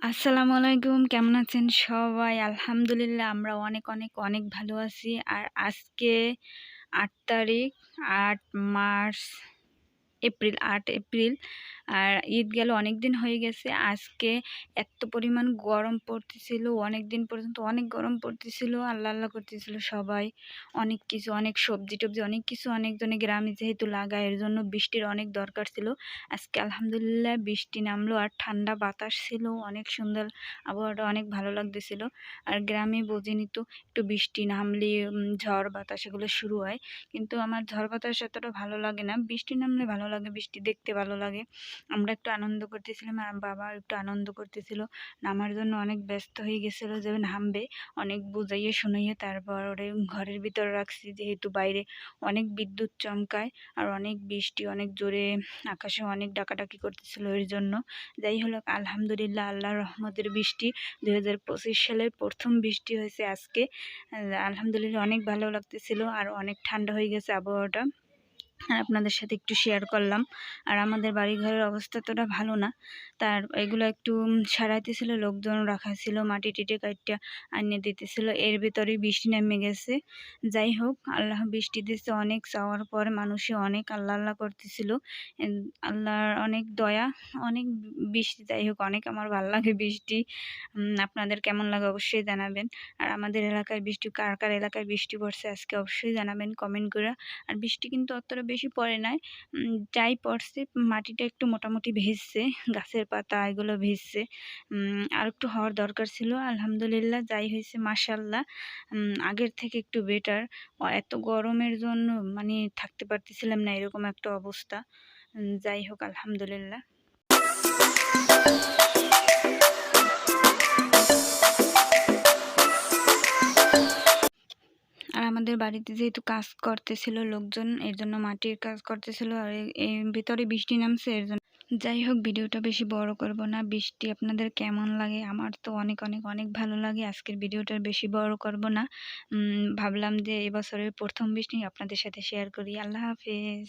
আসসালামু আলাইকুম, কেমন আছেন সবাই? আলহামদুলিল্লাহ আমরা অনেক অনেক অনেক ভালো আছি। আর আজকে আট তারিখ, আট মার্চ এপ্রিল, আট এপ্রিল। আর ঈদ গেল অনেক দিন হয়ে গেছে। আজকে এত পরিমাণ গরম পড়তেছিল অনেক দিন পর্যন্ত অনেক গরম পড়তেছিল, আল্লাহ আল্লাহ করতেছিল সবাই। অনেক কিছু, অনেক সবজি টবজি, অনেক কিছু অনেকজনে গ্রামে যেহেতু লাগায়, এর জন্য বৃষ্টির অনেক দরকার ছিল। আজকে আলহামদুলিল্লাহ বৃষ্টি নামলো আর ঠান্ডা বাতাস ছিল, অনেক সুন্দর আবহাওয়াটা অনেক ভালো লাগতেছিল। আর গ্রামে বোঝেনি তো, একটু বৃষ্টি নামলে ঝড় বাতাস এগুলো শুরু হয়। কিন্তু আমার ঝড় বাতাস এতটা ভালো লাগে না, বৃষ্টি নামলে ভালো লাগে, বৃষ্টি দেখতে ভালো লাগে। আমরা একটু আনন্দ করতেছিলাম, আর বাবা একটু আনন্দ করতেছিল। নামার জন্য অনেক ব্যস্ত হয়ে গেছিল, যে নামবে, অনেক বুঝাইয়ে শুনাইয়ে তারপর ওরে ঘরের ভিতর রাখছি, যেহেতু বাইরে অনেক বিদ্যুৎ চমকায়, আর অনেক বৃষ্টি, অনেক জোরে আকাশে অনেক ডাকাডাকি করতেছিল এর জন্য। যাই হলো আলহামদুলিল্লাহ আল্লাহ রহমতের বৃষ্টি, দুই হাজার পঁচিশ সালের প্রথম বৃষ্টি হয়েছে আজকে। আলহামদুলিল্লাহ, অনেক ভালো লাগতেছিল, আর অনেক ঠান্ডা হয়ে গেছে আবহাওয়াটা। আর আপনাদের সাথে একটু শেয়ার করলাম। আর আমাদের বাড়িঘরের অবস্থা তোটা ভালো না। তার, এগুলো একটু সারাইতেছিল, লোকজন রাখা ছিল, মাটি টিটে কাটটা আনিয়ে দিতেছিল। এর ভিতরেই বৃষ্টি নেমে গেছে। যাই হোক, আল্লাহ বৃষ্টি দিচ্ছে অনেক চাওয়ার পর মানুষে অনেক আল্লাহ আল্লাহ করতেছিল। আল্লাহর অনেক দয়া, অনেক বৃষ্টি, যাই হোক, অনেক আমার ভালো লাগে বৃষ্টি। আপনাদের কেমন লাগে অবশ্যই জানাবেন। আর আমাদের এলাকায় বৃষ্টি, কার কার এলাকায় বৃষ্টি পড়ছে আজকে অবশ্যই জানাবেন কমেন্ট করে। আর বৃষ্টি কিন্তু অতটা বেশি পড়ে নাই। যাই পড়ছে, মাটিটা একটু মোটামুটি ভেজছে, গাছের পাতা এগুলো ভেজছে। আর একটু হওয়ার দরকার ছিল, আলহামদুলিল্লাহ যাই হয়েছে মাসাল্লাহ আগের থেকে একটু বেটার এত গরমের জন্য মানে থাকতে পারতেছিলাম না, এরকম একটা অবস্থা। যাই হোক, আলহামদুলিল্লাহ। আমাদের বাড়িতে যেহেতু কাজ করতেছিল লোকজন, এর জন্য মাটির কাজ করতেছিল আর এর ভিতরে বৃষ্টি নামছে, এর জন্য। যাই হোক, ভিডিওটা বেশি বড় করব না। বৃষ্টি আপনাদের কেমন লাগে? আমার তো অনেক অনেক অনেক ভালো লাগে। আজকের ভিডিওটা বেশি বড় করব না। ভাবলাম যে এবছরের প্রথম বৃষ্টি আপনাদের সাথে শেয়ার করি। আল্লাহ হাফেজ।